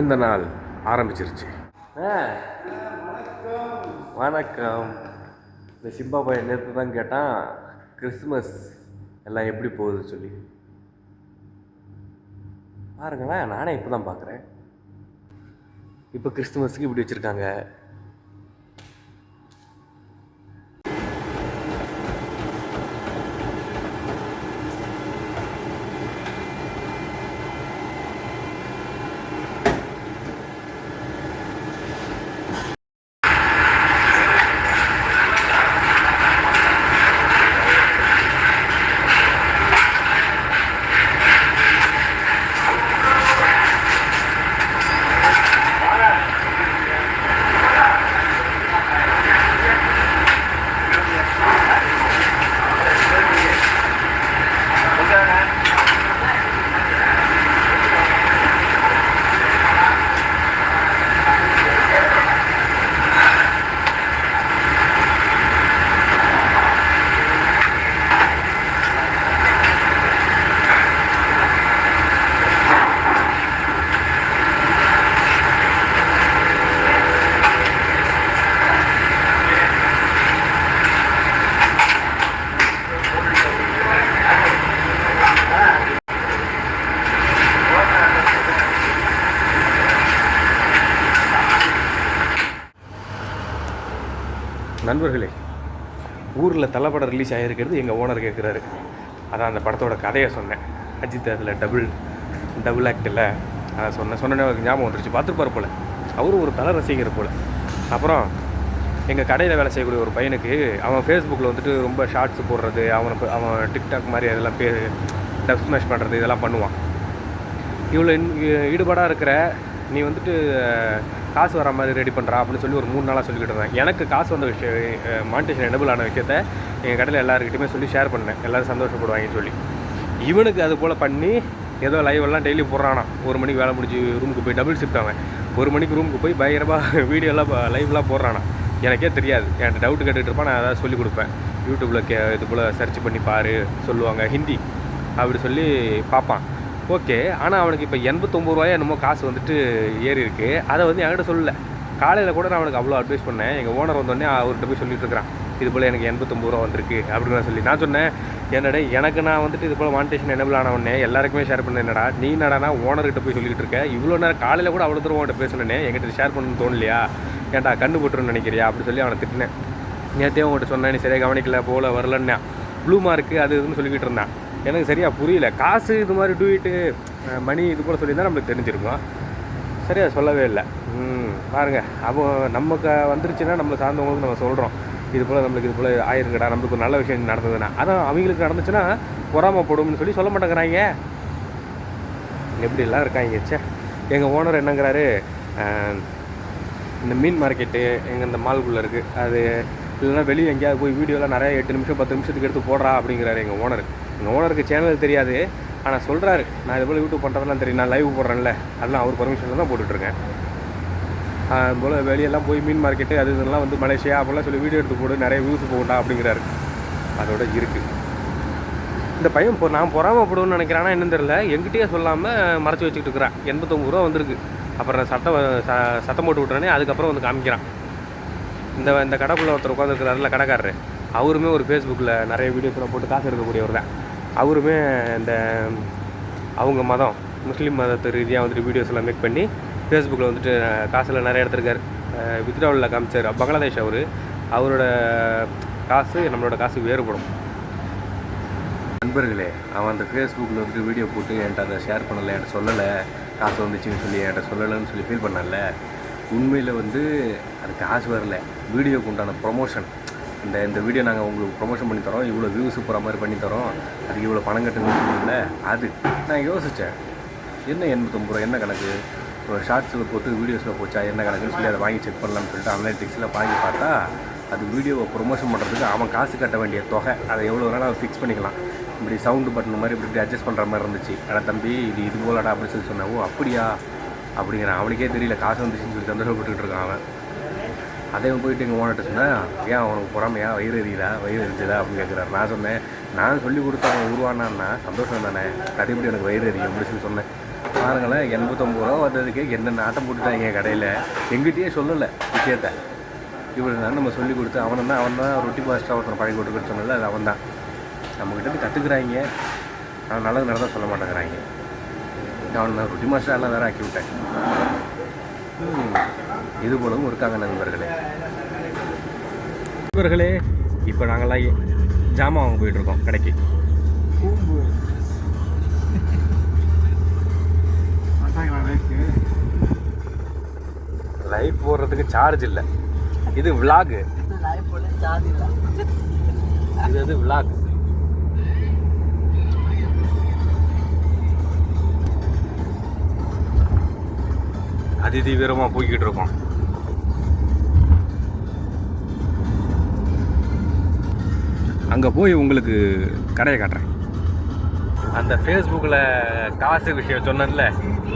இந்த நாள் ஆரம்பிச்சிருச்சு. ஆ வணக்கம். இந்த சிம்பா பையன் நேற்று தான் கேட்டான் கிறிஸ்மஸ் எல்லாம் எப்படி போகுது? சொல்லி. பாருங்களேன் நானே இப்போ தான் பார்க்குறேன் இப்போ கிறிஸ்துமஸுக்கு இப்படி வச்சுருக்காங்க. நண்பர்களே ஊரில் தலைப்படம் ரிலீஸ் ஆகிருக்கிறது எங்கள் ஓனர் கேட்குறாரு அதான் அந்த படத்தோட கதையை சொன்னேன். அஜித் அதில் டபுள் டபுள் ஆக்டில் அதை சொன்னேன். சொன்னேன்னே அவருக்கு ஞாபகம் வந்துருச்சு. பார்த்துருப்பார் போல். அவரும் ஒரு தலை ரசிகர் போல். அப்புறம் எங்கள் கடையில் வேலை செய்யக்கூடிய ஒரு பையனுக்கு அவன் ஃபேஸ்புக்கில் வந்துட்டு ரொம்ப ஷார்ட்ஸ் போடுறது அவனை அவன் டிக்டாக் மாதிரி அதெல்லாம் பே டப் ஸ்மாஷ் பண்ணுறது இதெல்லாம் பண்ணுவான். இவ்வளோ ஈடுபாடாக இருக்கிற நீ வந்துட்டு காசு வர மாதிரி ரெடி பண்ணுறா அப்படின்னு சொல்லி ஒரு மூணு நாளாக சொல்லிக்கிட்டு இருந்தேன். எனக்கு காசு வந்த விஷயம் மானிட்டேஷன் எனபிள் ஆன விஷயத்த எங்கள் கடையில் எல்லாருக்கிட்டையுமே சொல்லி ஷேர் பண்ணேன். எல்லோரும் சந்தோஷப்படுவாங்கன்னு சொல்லி. இவனுக்கு அது போல் பண்ணி ஏதோ லைவ் எல்லாம் டெய்லி போடுறானா. ஒரு மணிக்கு வேலை முடிஞ்சு ரூமுக்கு போய் டபுள் ஷிஃப்ட் அவன். ஒரு மணிக்கு ரூமுக்கு போய் பயங்கரமாக வீடியோலாம் லைவ்லாம் போடுறானா. எனக்கே தெரியாது. என்கிட்ட டவுட் கேட்டுட்டு இருப்பான். நான் ஏதாவது சொல்லிக் கொடுப்பேன். யூடியூப்பில் கே இது போல் சர்ச் பண்ணி பாரு சொல்லுவாங்க. ஹிந்தி. அப்படி சொல்லி பார்ப்பான். ஓகே ஆனால் அவனுக்கு இப்போ எண்பத்தொம்பது ரூபாயா என்னமோ காசு வந்துட்டு ஏறி இருக்கு அதை வந்து என்கிட்ட சொல்லல. காலையில் கூட நான் அவனுக்கு அவ்வளோ அட்வைஸ் பண்ணேன். எங்கள் ஓனர் வந்தோடனே அவர்கிட்ட போய் சொல்லிட்டு இருக்கிறான். இது போல் எனக்கு எண்பத்தொம்பது ரூபா வந்திருக்கு அப்படின்னு நான் சொல்லி. நான் சொன்னேன் என்னடா எனக்கு நான் வந்துட்டு இது போல் மானிட்டேஷன் எனபிள் ஆனவொடனே எல்லாருக்குமே ஷேர் பண்ண என்னடா நீ என்னடா ஓனர்கிட்ட போய் சொல்லிட்டு இருக்க? இவ்வளோ நேரம் காலையில் கூட அவ்வளோ தூரம் அவன்கிட்ட பேசினேனே என்கிட்ட ஷேர் பண்ணணும்னு தோணலையா? ஏன்டா கண்டு போட்டுருன்னு நினைக்கிறியா? அப்படின்னு சொல்லி அவனை திட்டினேன். நேற்றே உங்கள்கிட்ட சொன்னேன் நீ சரியாக கவனிக்கல போல வரலன்னா ப்ளூ மார்க்கு அது இதுன்னு சொல்லிக்கிட்டு இருந்தான். எனக்கு சரியாக புரியல. காசு இது மாதிரி டூயிட்டு மணி இது போல் சொல்லியிருந்தா நம்மளுக்கு தெரிஞ்சிருக்கும். சரியாக சொல்லவே இல்லை. ம் பாருங்க. அப்போ நமக்கு வந்துருச்சுன்னா நம்மளை சார்ந்தவங்களுக்கு நம்ம சொல்கிறோம் இது போல் நம்மளுக்கு இது போல் ஆயிருக்கடா நம்மளுக்கு ஒரு நல்ல விஷயம் நடந்ததுன்னா. அதான் அவங்களுக்கு நடந்துச்சுன்னா பொறாமப்படும்னு சொல்லி சொல்ல மாட்டேங்கிறாங்க. எப்படிலாம் இருக்காங்க ச்சே. எங்கள் ஓனர் என்னங்கிறாரு இந்த மீன் மார்க்கெட்டு எங்கள் இந்த மால்குள்ளே இருக்குது அது இல்லைன்னா வெளியே எங்கேயாவது போய் வீடியோலாம் நிறைய எட்டு நிமிஷம் பத்து நிமிஷத்துக்கு எடுத்து போடுறா அப்படிங்கிறாரு எங்கள் ஓனர் ஓனருக்கு சேனல் தெரியாது. ஆனால் சொல்கிறாரு நான் இது போல் யூடியூப் பண்ணுறதெல்லாம் தெரியும் நான் லைவ் போடுறேன்ல. அதெல்லாம் அவர் பர்மிஷனில் தான் போட்டுட்ருக்கேன். அது போல் வெளியெல்லாம் போய் மீன் மார்க்கெட்டு அது இதெல்லாம் வந்து மலேசியா அப்படிலாம் சொல்லி வீடியோ எடுத்து போடு நிறைய வியூஸ் போகட்டா அப்படிங்கிறாரு. அதோட இருக்குது இந்த பையன் இப்போ நான் பொறாமப்படுவேன்னு நினைக்கிறானா என்னன்னு தெரியல. எங்கிட்டயே சொல்லாமல் மறைச்சி வச்சுக்கிட்டு இருக்கிறான். எண்பத்தொம்பது ரூபா வந்திருக்கு. அப்புறம் நான் சட்டம் ச சத்தம் போட்டு விட்றேனே அதுக்கப்புறம் வந்து காமிக்கிறான். இந்த இந்த கடைக்குள்ளே ஒருத்தர் உட்காந்துருக்கிறாருல கடைக்காரரு. அவருமே ஒரு ஃபேஸ்புக்கில் நிறைய வீடியோஸ்லாம் போட்டு காசு எடுக்கக்கூடியவர் தான். அவருமே இந்த அவங்க மதம் முஸ்லீம் மதத்தை ரீதியாக வந்துட்டு வீடியோஸ் எல்லாம் மேக் பண்ணி ஃபேஸ்புக்கில் வந்துட்டு காசில் நிறைய எடுத்திருக்காரு. வித்ராவில் காமிச்சார். பங்களாதேஷ் அவர் அவரோட காசு நம்மளோட காசு வேறுபடும். நண்பர்களே அவன் அந்த ஃபேஸ்புக்கில் வந்து வீடியோ போட்டு என்கிட்ட அதை ஷேர் பண்ணலை என்கிட்ட சொல்லலை. காசு வந்துச்சுன்னு சொல்லி என்கிட்ட சொல்லலைன்னு சொல்லி ஃபீல் பண்ணல உண்மையில் வந்து அது காசு வரல. வீடியோக்கு உண்டான ப்ரொமோஷன் இந்த இந்த வீடியோ நாங்கள் உங்களுக்கு ப்ரொமோஷன் பண்ணி தரோம். இவ்வளோ வியூஸ் போகிற மாதிரி பண்ணி தரோம். அதுக்கு இவ்வளோ பணம் கட்டுங்கன்னு சொன்னீங்கல்ல அது நான் யோசித்தேன் என்ன எண்பத்தொம்பது ரூபா என்ன கணக்கு? ஒரு ஷார்ட்ஸில் போட்டு வீடியோஸில் போச்சா என்ன கணக்குன்னு சொல்லி அதை வாங்கி செக் பண்ணலாம்னு சொல்லிட்டு அனலிட்டிக்ஸில் வாங்கி பார்த்தா அது வீடியோவை ப்ரொமோஷன் பண்ணுறதுக்கு அவன் காசு கட்ட வேண்டிய தொகை. அதை எவ்வளோ வேணாலும் அவன் ஃபிக்ஸ் பண்ணிக்கலாம். இப்படி சவுண்டு பட்டன் மாதிரி இப்படி இப்படி அட்ஜஸ்ட் பண்ணுற மாதிரி இருந்துச்சு. ஆனால் தம்பி இது இது போலடா அப்படின்னு சொல்லி சொன்னேன். ஓ அப்படியா? அப்படிங்கிறான் அவனுக்கே தெரியல. காசு வந்துச்சுன்னு சொல்லி சந்தோஷப்பட்டுக்கிட்டு இருக்கான் அவன். அதே போயிட்டு எங்கள் ஓனர்கிட்ட சொன்னேன் ஏன் அவனுக்கு பொறாமையா? வயிறு எரியுதா? வயிறு எரிஞ்சுதா? அப்படின்னு கேட்குறாரு நான் சொன்னேன் நான் சொல்லி கொடுத்தவன் உருவானான்னா சந்தோஷம் தானே? அது எனக்கு வயிறு எரியும். அப்படின்னு சொல்லி சொன்னேன். பாருங்களேன் எண்பத்தொம்பது ரூபா வந்ததுக்கு என்னென்ன ஆட்டம் போட்டுட்டாங்க கடையில். எங்கிட்டயே சொல்லலை விஷயத்த. இவரு தான் நம்ம சொல்லி கொடுத்து அவன் தான் அவன் தான் ரொட்டி மாஸ்டர் ஒருத்தனை பழகி கொடுக்குன்னு சொன்னல அது அவன் தான். நம்மக்கிட்ட இருந்து கற்றுக்குறாங்க அவன் நல்லது நடந்தால் சொல்ல மாட்டேங்கிறாங்க. அவன் ரொட்டி மாஸ்டர் எல்லாம் வேறு ஆக்கி விட்டேன். இது போலவும் இருக்காங்க நண்பர்களே. நண்பர்களே இப்போ நாங்களாம் ஏ- ஜாமான் வாங்க போயிட்டுருக்கோம் கடைக்கு. லைஃப் போடுறதுக்கு சார்ஜ் இல்லை. இது விலாகு இது விலாக் அதி தீவிரமாக போய்கிட்டு இருக்கோம். அங்கே போய் உங்களுக்கு கடையை காட்டுறேன். அந்த ஃபேஸ்புக்கில் காசு விஷயம் சொன்னேன்ல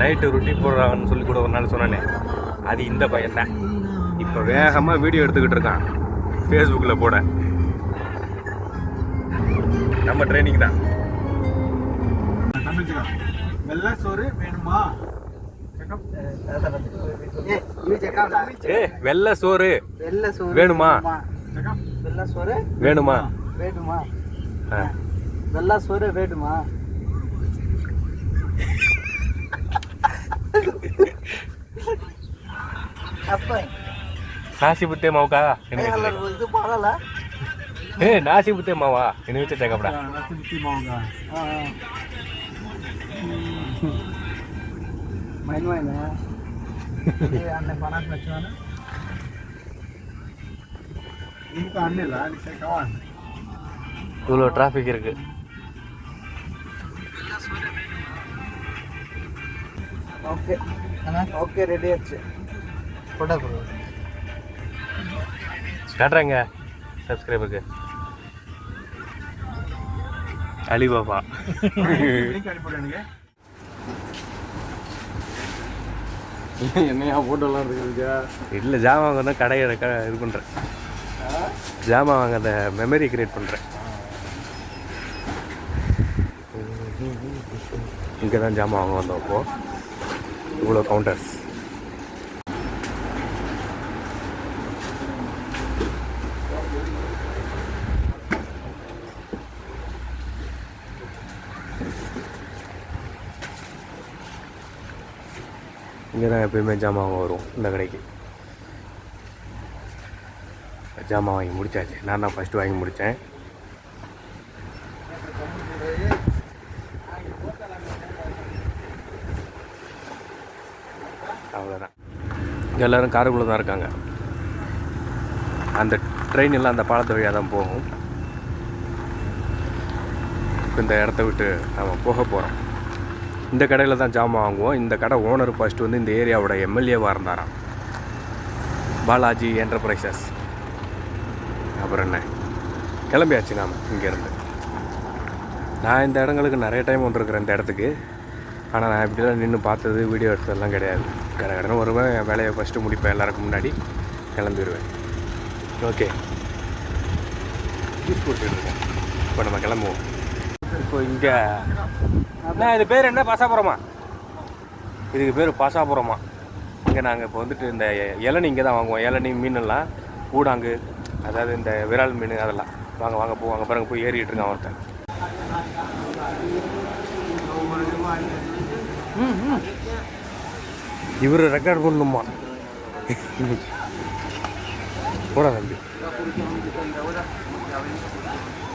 நைட்டு ரொட்டி போடுறாங்கன்னு சொல்லி கூட ஒரு நாள் சொன்னேனே. அது இந்த பையன் தான். இப்போ வேகமாக வீடியோ எடுத்துக்கிட்டு இருக்கான். ஃபேஸ்புக்கில் போட. நம்ம ட்ரைனிங் தான். வெள்ளை சோறு வேணுமா? வெள்ளை சோறு. வெள்ளை சோறு வேணுமா? வெள்ளை சோறு வேணுமா? வேணுமா. வெள்ளை சோறு வேணுமா? அப்ப. நாசி புத்தே மாவுக்கா? என்ன ஏ நாசி புத்தே மாவா? என்ன வச்சு મહિનો આને બનાસ નચવાના இதுக்கு அண்ணில்? சரி கவான் இவ்வளோ டிராஃபிக் இருக்கு. ஓகே. ஓகே ரெடி ஆச்சு. போட்டா காட்டுறேங்க சப்ஸ்கிரைபருக்கு அலிபாபா. அனுப்பிடுங்க என்னையா ஃபோட்டோலாம் இருக்குதுக்கா இல்லை ஜாமான் வாங்க கடையை க இது பண்ணுறேன் ஜாமான் வாங்க அந்த மெமரி கிரியேட் பண்ணுறேன் இங்கே தான் ஜாமான் வாங்க வந்தோம் அப்போது இவ்வளோ கவுண்டர்ஸ் இங்கே தான் எப்பயுமே ஜாமான் வாங்க வரும் இந்த கடைக்கு. ஜாமான் வாங்கி முடிச்சாச்சு. நான் தான் ஃபஸ்ட்டு வாங்கி முடித்தேன் அவ்வளோதான் எல்லோரும் காருக்குள்ளே தான் இருக்காங்க. அந்த ட்ரெயின் எல்லாம் அந்த பாலத்து வழியாக தான் போகும். இந்த இடத்த விட்டு நம்ம போக போகிறோம் இந்த கடையில் தான் ஜாமான் வாங்குவோம். இந்த கடை ஓனர் ஃபஸ்ட்டு வந்து இந்த ஏரியாவோட எம்எல்ஏவாக இருந்தாராம். பாலாஜி என்டர்பிரைசஸ் அப்புறம் என்ன? கிளம்பியாச்சு நாம் இங்கேருந்து. நான் இந்த இடங்களுக்கு நிறைய டைம் வந்துருக்குறேன் இந்த இடத்துக்கு. ஆனால் நான் இப்படிலாம் நின்று பார்த்தது வீடியோ எடுத்ததெல்லாம் கிடையாது. கடை கடனை வருவேன் என் வேலையை ஃபஸ்ட்டு முடிப்பேன் எல்லாருக்கும் முன்னாடி கிளம்பிடுவேன். ஓகே ஜூஸ் இப்போ நம்ம கிளம்புவோம். இப்போ இங்கே அண்ணா இது பேர் என்ன? பாசாபுரமா? இதுக்கு பேர் பாசாபுரமா. இங்கே நாங்கள் இப்போ வந்துட்டு இந்த இளநீ இங்கே தான் வாங்குவோம். இளநீ மீனெல்லாம் ஊடாங்கு அதாவது இந்த விரால் மீன் அதெல்லாம். வாங்க வாங்க போ வாங்க பாருங்க போய் ஏறிட்டு இருக்கான் ஒருத்தன் இவர் ரெக்கார்ட் பண்ணணுமா? போடா தம்பி.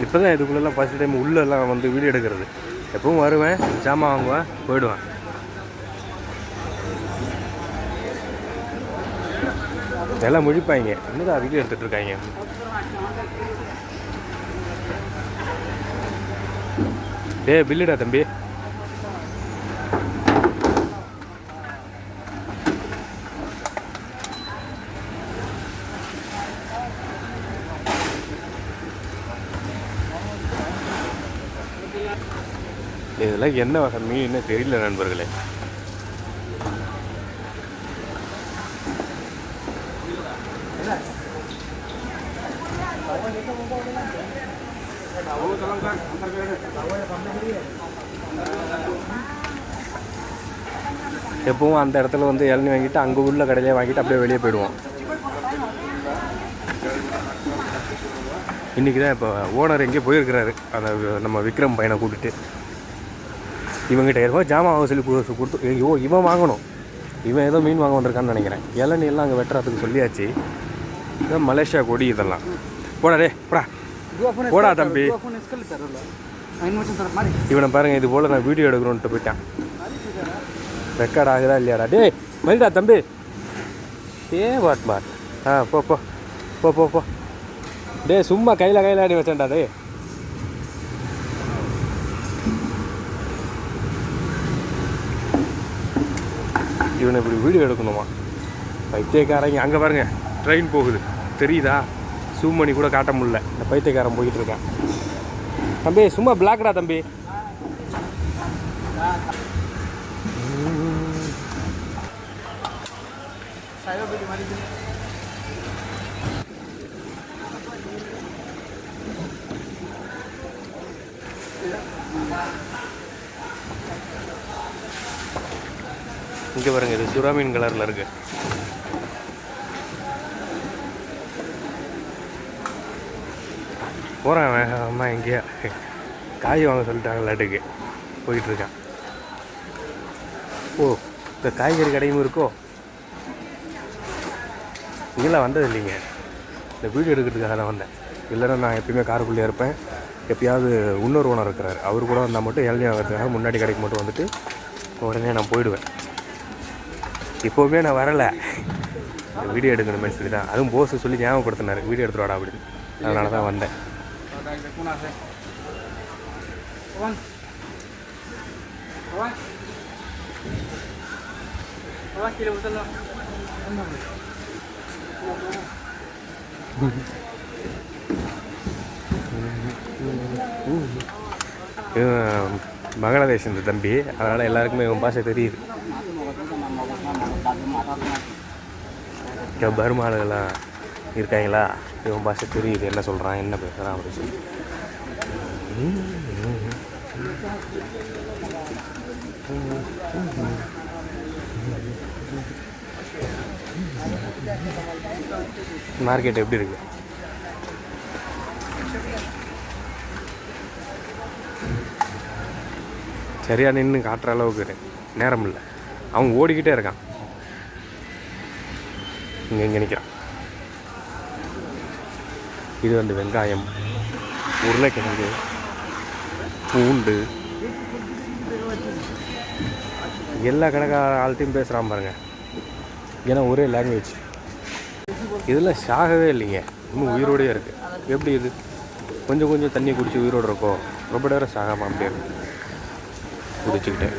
இப்போ தான் இதுக்குள்ளெல்லாம் ஃபஸ்ட் டைம் உள்ளெல்லாம் வந்து வீடியோ எடுக்கிறது. எப்பவும் வருவேன் ஜாமான் வாங்குவேன் போயிடுவேன். எல்லாம் முழிப்பாங்க என்னதான் வீடியோ எடுத்துட்டு இருக்காங்க டேய் பில்லுடா தம்பி. இதெல்லாம் என்ன வகை மீன் தெரியல நண்பர்களே. எப்பவும் அந்த இடத்துல வந்து இளநி வாங்கிட்டு அங்கே உள்ள கடையிலே வாங்கிட்டு அப்படியே வெளியே போயிடுவோம். இன்றைக்கி தான் இப்போ ஓனர் எங்கேயோ போயிருக்கிறாரு. அந்த நம்ம விக்ரம் பையனை கூட்டிட்டு. இவங்கிட்ட ஏதோ ஜாமான் வாங்க சொல்லி கொடுத்து ஐயோ இவன் வாங்கணும். இவன் ஏதோ மீன் வாங்க வந்திருக்கான்னு நினைக்கிறேன். இளநீ எல்லாம் அங்கே வெட்டுறதுக்கு சொல்லியாச்சு. இதான் மலேசியா கொடி இதெல்லாம். போடா டே போடா. போடா தம்பி. இவனை பாருங்க இது போல் நான் வீடியோ எடுக்கணுன்ட்டு போயிட்டேன். ரெக்கார்ட் ஆகுதா இல்லையாடா? டேய் மரிடா தம்பி. ஏ வாட் மாட் ஆ போ. போ போ போ. டேய் சும்மா கையில் கையில் ஆடி வச்சேன்டா டேய். இவனை இப்படி வீடியோ எடுக்கணுமா? பைத்தியக்காரங்க அங்கே பாருங்க ட்ரெயின் போகுது. தெரியுதா? ஜூம் பண்ணி கூட காட்ட முடியல. இந்த பைத்தியக்காரன் போயிட்டு இருக்கான். தம்பி சும்மா பிளாக்டா தம்பி. சைவபதி beli இங்கே பாருங்க இது சுறா மீன் கலரில் இருக்கு. போகிறேன் அம்மா எங்கேயா காய் வாங்க சொல்லிட்டாங்க லட்டுக்கு போயிட்டு ஓ இந்த காய்கறி கடையும் இருக்கோ? இங்கெல்லாம் வந்தது இல்லைங்க. இந்த வீடியோ எடுக்கிறதுக்காக தான் வந்தேன். இல்லைன்னா நான் எப்பயுமே காருக்குள்ளேயே இருப்பேன். எப்பயாவது இன்னொரு ஓனர் இருக்கிறார். அவர் கூட வந்தால் மட்டும் இளநீர் வாங்குறதுக்காக முன்னாடி கடைக்கு மட்டும் வந்துட்டு உடனே நான் போயிடுவேன். இப்போவுமே நான் வரலை. வீடியோ எடுக்கணுமே சொல்லி தான் அதுவும் போஸ் சொல்லி ஞாபகப்படுத்தினார். வீடியோ எடுத்துட்டு வாடா அப்படின்னு. அதனால தான் வந்தேன். Ada பங்களாதேஷ் இந்த தம்பி. அதனால் எல்லாருக்குமே இவன் பாஷை தெரியுது. இங்கே பர்மாளுகள்லாம் இருக்காங்களா? இவன் பாஷை தெரியுது. என்ன சொல்கிறான் என்ன பேசுகிறான் அப்படின்னு சொல்லி. மார்க்கெட் எப்படி இருக்கு? சரியா நின்று காட்டுற அளவுக்கு நேரம் இல்லை. அவன் ஓடிக்கிட்டே இருக்கான். இங்கே இங்கே நிற்கிறான் இது வந்து வெங்காயம் உருளைக்கிழங்கு பூண்டு. எல்லா கணக்கார ஆள்கிட்டையும் பேசுகிறான் பாருங்க. ஏன்னா ஒரே லாங்குவேஜ் இதெல்லாம் சாகவே இல்லைங்க. இன்னும் உயிரோடையே இருக்குது எப்படி இது? கொஞ்சம் கொஞ்சம் தண்ணி குடிச்சு உயிரோடு இருக்கோ ரொம்ப நேரம் சாகாமல் அப்படியே குடிச்சுக்கிட்டேன்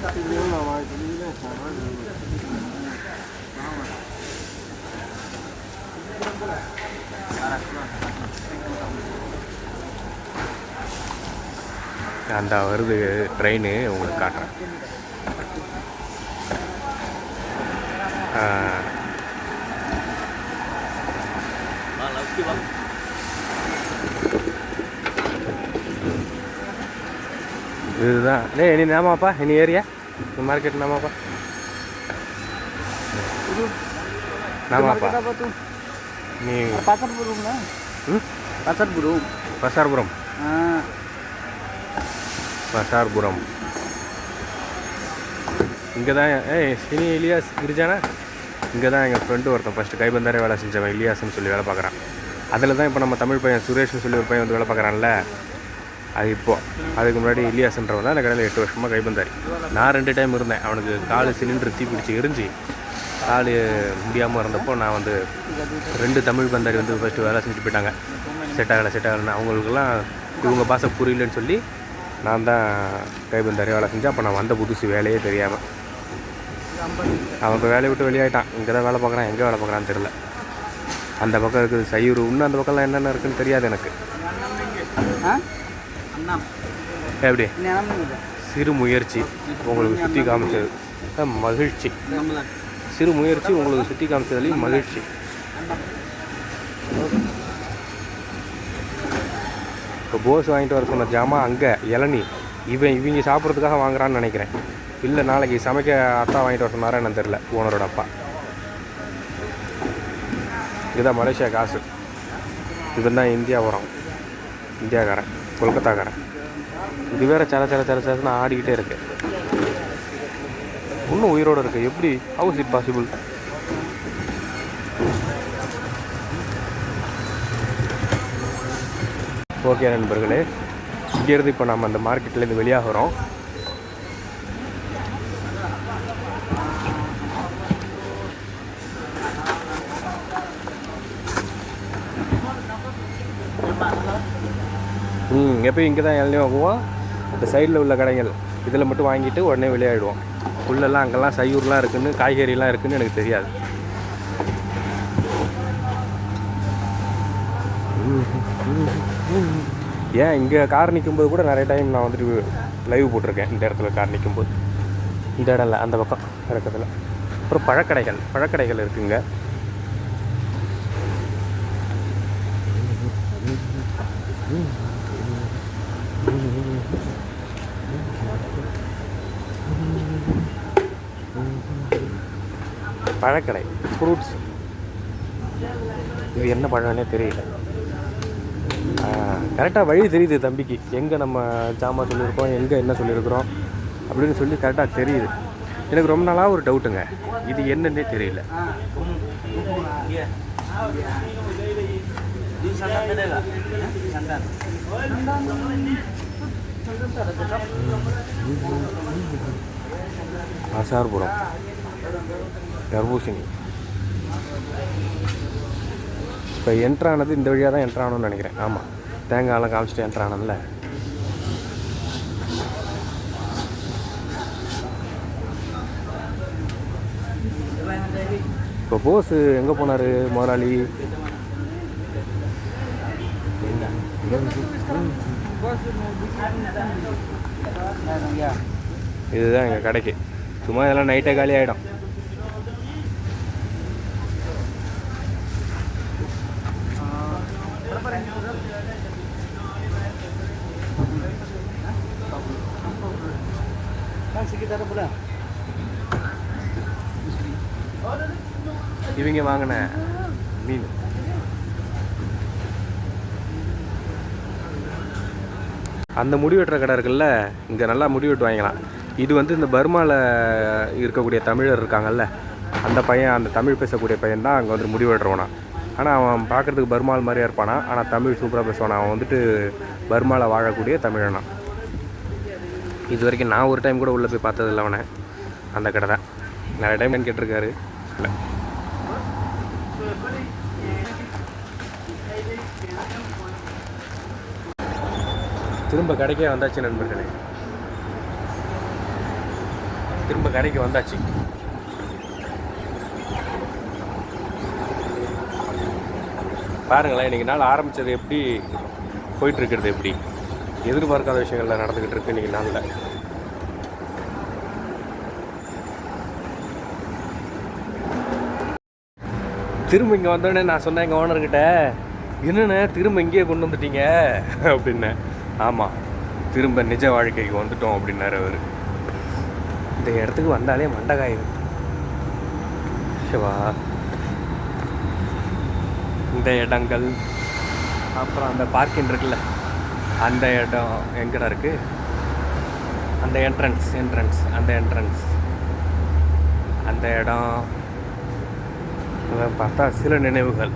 அந்த வருது ட்ரெயின் உங்களுக்கு காட்டுறேன் ஆ. இதுதான் டேய் நீ நாமாப்பா நீ ஏரியா மார்க்கெட் நாமாப்பா நாமாப்பா? நீ Pasar burung lah. ம் Pasar burung. பசார்புரம் Ah, மசார்புரம் இங்கே தான் ஏ சினி இலியாஸ் கிரிஜானா? இங்கே தான் எங்கள் ஃப்ரெண்டு ஒருத்தன் ஃபஸ்ட்டு கைபந்தாரே வேலை செஞ்சவன் இலியாஸ்னு சொல்லி வேலை பார்க்குறான். அதில் தான் இப்போ நம்ம தமிழ் பையன் சுரேஷ்னு சொல்லி ஒரு பையன் வந்து வேலை பார்க்குறான்ல? அது இப்போது அதுக்கு முன்னாடி இலியாஸ்ன்றவன் தான் அந்த கடையில் எட்டு வருஷமாக கைபந்தாரி. நான் ரெண்டு டைம் இருந்தேன். அவனுக்கு காலு சிலிண்டர் தீ பிடிச்சி எரிஞ்சு காலு முடியாமல் இருந்தப்போ நான் வந்து ரெண்டு தமிழ் பந்தாரி வந்து ஃபஸ்ட்டு வேலை செஞ்சுட்டு போயிட்டாங்க. செட் ஆகலை செட் ஆகலைன்னு அவங்களுக்குலாம் இவங்க பாசம் புரியலன்னு சொல்லி நான் தான் கைபந்தாரி வேலை செஞ்சேன். அப்போ நான் வந்த புதுசு வேலையே தெரியாமல் அவன் இப்போ வேலையை விட்டு வெளியாயிட்டான். இங்கே தான் வேலை பார்க்குறான் எங்கே வேலை பார்க்குறான்னு தெரில அந்த பக்கம் இருக்குது சையூர். இன்னும் அந்த பக்கம்லாம் என்னென்ன இருக்குன்னு தெரியாது எனக்கு. எப்படி. சிறு முயற்சி உங்களுக்கு சுற்றி காமிச்சது. மகிழ்ச்சி. சிறு முயற்சி உங்களுக்கு சுற்றி காமிச்சதுலேயும் மகிழ்ச்சி. இப்போ போஸ் வாங்கிட்டு வர சொன்ன ஜாமான் அங்கே இளநீ. இவன் இவங்க சாப்பிட்றதுக்காக வாங்குறான்னு நினைக்கிறேன். இல்லை நாளைக்கு சமைக்க அத்தா வாங்கிட்டு வர சொன்னாரா என்னன்னு தெரில ஓனரோட அப்பா. இதுதான் மலேசியா காசு. இதுதான் இந்தியா உரம். இந்தியாக்காரன் கொல்கத்தாக்காரன். இது வேற சில சர சில சரன்னு ஆடிக்கிட்டே இருக்கு. இன்னும் உயிரோடு இருக்குது எப்படி? ஹவுஸ் இட் பாசிபிள் ஓகே நண்பர்களே. இங்கேருந்து இப்போ நம்ம அந்த மார்க்கெட்லேருந்து வெளியாகிறோம். ம் எப்பயும் இங்கே தான் இளநீ வாங்குவோம். இந்த சைடில் உள்ள கடைகள் இதில் மட்டும் வாங்கிட்டு உடனே விளையாடுவோம் உள்ளெல்லாம் அங்கெல்லாம் சையூர்லாம் இருக்குதுன்னு காய்கறிலாம் இருக்குதுன்னு எனக்கு தெரியாது. ஏன் இங்கே கார் நிற்கும்போது கூட நிறைய டைம் நான் வந்துட்டு லைவ் போட்டிருக்கேன். இந்த இடத்துல கார் நிற்கும்போது இந்த இடம் இல்லை அந்த பக்கம் இருக்கிறதுல. அப்புறம் பழக்கடைகள் பழக்கடைகள் இருக்குங்க. பழக்கடை ஃப்ரூட்ஸ் இது என்ன பழம்னே தெரியல. கரெக்டாக வழி தெரியுது தம்பிக்கு. எங்கே நம்ம ஜாமான் சொல்லியிருக்கோம் எங்கே என்ன சொல்லியிருக்கிறோம் அப்படின்னு சொல்லி கரெக்டாக தெரியுது. எனக்கு ரொம்ப நாளாக ஒரு டவுட்டுங்க இது என்னன்னே தெரியல. அசார்புரம் ஆசார்புரம். தர்பூசணி. இப்போ என்ட்ரானது இந்த வழியாக தான் என்ட்ரானு நினைக்கிறேன். ஆமாம் தேங்காயெல்லாம் காமிச்சிட்டு என்ட்ரானதுல இப்போ போஸ் எங்கே போனார் முதலாளி? இதுதான் எங்கள் கடைக்கு. சும்மா இதெல்லாம் நைட்டே காலி ஆகிடும் இவங்க வாங்கின மீன். அந்த முடி வெட்டுற கடை இருக்குல்ல இங்கே நல்லா முடி வெட்டு வாங்கிக்கலாம். இது வந்து இந்த பர்மாவில் இருக்கக்கூடிய தமிழர் இருக்காங்கல்ல அந்த பையன் அந்த தமிழ் பேசக்கூடிய பையன் தான் அங்கே வந்து முடி வெட்டுறவனா. ஆனால் அவன் பார்க்குறதுக்கு பர்மால் மாதிரியாக இருப்பானா ஆனால் தமிழ் சூப்பராக பேசுவானா? அவன் வந்துட்டு பர்மாவில் வாழக்கூடிய தமிழனா. இது வரைக்கும் நான் ஒரு டைம் கூட உள்ளே போய் பார்த்ததில்ல அவனை. அந்த கடை தான். நிறைய டைம் கேட்டிருக்காரு. இல்லை திரும்ப கடைக்கே வந்தாச்சு நண்பர்களே. திரும்ப கடைக்கு வந்தாச்சு. பாருங்களேன் இன்னைக்கு நாள் ஆரம்பித்தது எப்படி? போயிட்டு இருக்கிறது எப்படி? எதிர்பார்க்காத விஷயங்கள்ல நடந்துக்கிட்டு இருக்கு இன்னைக்கு நாளில் திரும்ப இங்கே வந்தோடனே நான் சொன்னேன் எங்கள் ஓனர்கிட்ட என்னண்ணே திரும்ப இங்கேயே கொண்டு வந்துட்டீங்க? அப்படின்னேன் ஆமாம் திரும்ப நிஜ வாழ்க்கைக்கு வந்துட்டோம் அப்படின்னாரு அவர். இந்த இடத்துக்கு வந்தாலே மண்டகாயுது சிவா. இந்த இடங்கள் அப்புறம் அந்த பார்க்கிங் இருக்குல்ல. அந்த இடம் எங்கடா இருக்கு? அந்த என்ட்ரன்ஸ் என்ட்ரன்ஸ் அந்த என்ட்ரன்ஸ் அந்த இடம். பார்த்தா சில நினைவுகள்.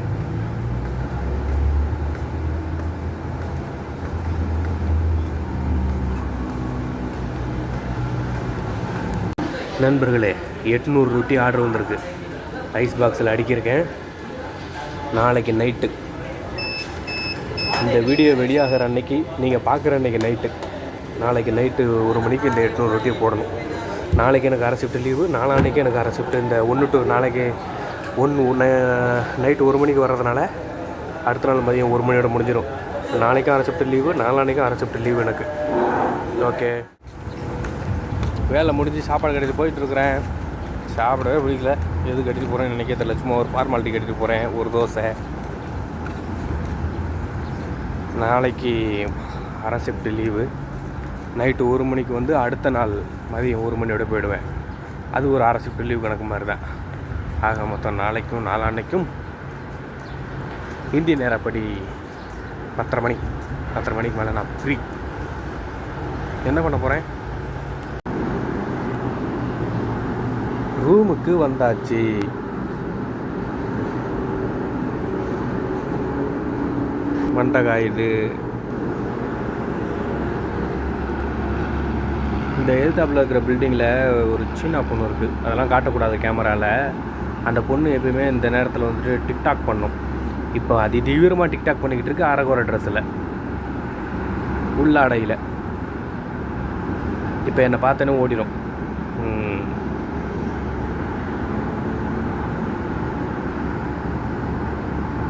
நண்பர்களே எட்நூறு ரொட்டி ஆர்டர் வந்திருக்கு. ஐஸ் பாக்ஸில் அடிக்கியிருக்கேன் நாளைக்கு நைட்டு இந்த வீடியோ வெளியாகிற அன்னைக்கு நீங்கள் பார்க்குற அன்னைக்கு நைட்டு நாளைக்கு நைட்டு ஒரு மணிக்கு இந்த எட்நூறு ரொட்டியை போடணும். நாளைக்கு எனக்கு அரை ஷிஃப்ட் லீவு நாளான்னைக்கு எனக்கு அரை ஷிஃப்ட் இந்த ஒன்று டு நாளைக்கு ஒன்று நைட்டு ஒரு மணிக்கு வர்றதுனால அடுத்த நாள் மதியம் ஒரு மணியோட முடிஞ்சிடும் நாளைக்கும் அரை ஷிஃப்ட் லீவு நாளான்னைக்கும் அரை ஷிஃப்ட் லீவு எனக்கு. ஓகே வேலை முடிஞ்சு சாப்பாடு கட்டிட்டு போயிட்டுருக்குறேன் சாப்பிடவே பிடிக்கல. எது கட்டிட்டு போகிறேன்னு நினைக்க தெரியல. சும்மா ஒரு ஃபார்மாலிட்டி கட்டிட்டு போகிறேன் ஒரு தோசை. நாளைக்கு அரை லீவு? நைட்டு ஒரு மணிக்கு வந்து அடுத்த நாள் மதியம் ஒரு மணியோட போயிடுவேன். அது ஒரு அரை ஷிஃப்ட் லீவ் கணக்கு மாதிரி தான் ஆக மொத்தம் நாளைக்கும் நாளான்னைக்கும் இந்திய நேரப்படி பத்தரை மணி. பத்தரை மணிக்கு மேலே நான் ஃப்ரீ என்ன பண்ண போகிறேன் ரூமுக்கு வந்தாச்சு. மண்டை இது இந்த எதிர்த்தாப்பில் இருக்கிற பில்டிங்கில் ஒரு சீனா பொண்ணு இருக்குது அதெல்லாம் காட்டக்கூடாது கேமராவில் அந்த பொண்ணு எப்பயுமே இந்த நேரத்தில் வந்துட்டு டிக்டாக் பண்ணும். இப்போ அதி தீவிரமாக டிக்டாக் பண்ணிக்கிட்டு இருக்கு அரகோர ட்ரெஸ்ஸில் உள்ளாடையில். இப்போ என்னை பார்த்தேன்னு ஓடிடும்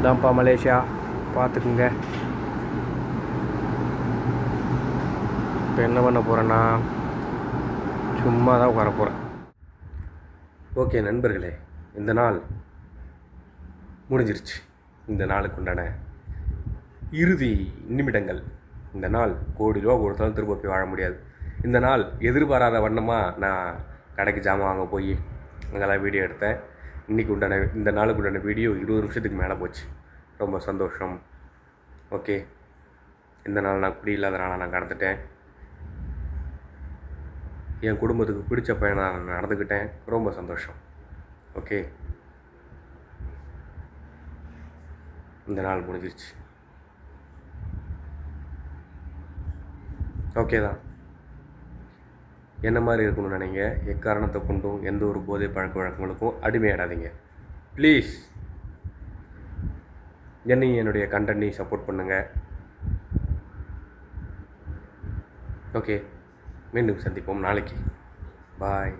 தான்ப்பா மலேசியா. பார்த்துக்குங்க. இப்போ என்ன பண்ண போகிறேன்னா சும்மா தான் உட்கார போகிறேன் ஓகே நண்பர்களே இந்த நாள் முடிஞ்சிருச்சு. இந்த நாளுக்கு உண்டான இறுதி நிமிடங்கள். இந்த நாள் கோடி ரூபா கொடுத்தாலும் திரும்ப போய் வாழ முடியாது. இந்த நாள் எதிர்பாராத வண்ணமாக நான் கடைக்கு ஜாமான் வாங்க போய் அங்கெல்லாம் வீடியோ எடுத்தேன். இன்றைக்கி உண்டான இந்த நாளுக்கு உண்டான வீடியோ இருபது நிமிஷத்துக்கு மேலே போச்சு. ரொம்ப சந்தோஷம். ஓகே. இந்த நாள் நான் குடி நாளாக நான் கடந்துட்டேன். என் குடும்பத்துக்கு பிடிச்ச பையனா நான் நடந்துக்கிட்டேன். ரொம்ப சந்தோஷம். ஓகே. இந்த நாள் முடிஞ்சிருச்சு. ஓகே தான். என்ன மாதிரி இருக்கணும்னு நினைங்க. எக்காரணத்தை கொண்டும் எந்த ஒரு போதை பழக்க வழக்கங்களுக்கும் அடிமையாடாதீங்க. ப்ளீஸ் என்னையும் என்னுடைய கண்டென்ட்டையும் சப்போர்ட் பண்ணுங்கள் ஓகே மீண்டும் சந்திப்போம் நாளைக்கு. பாய்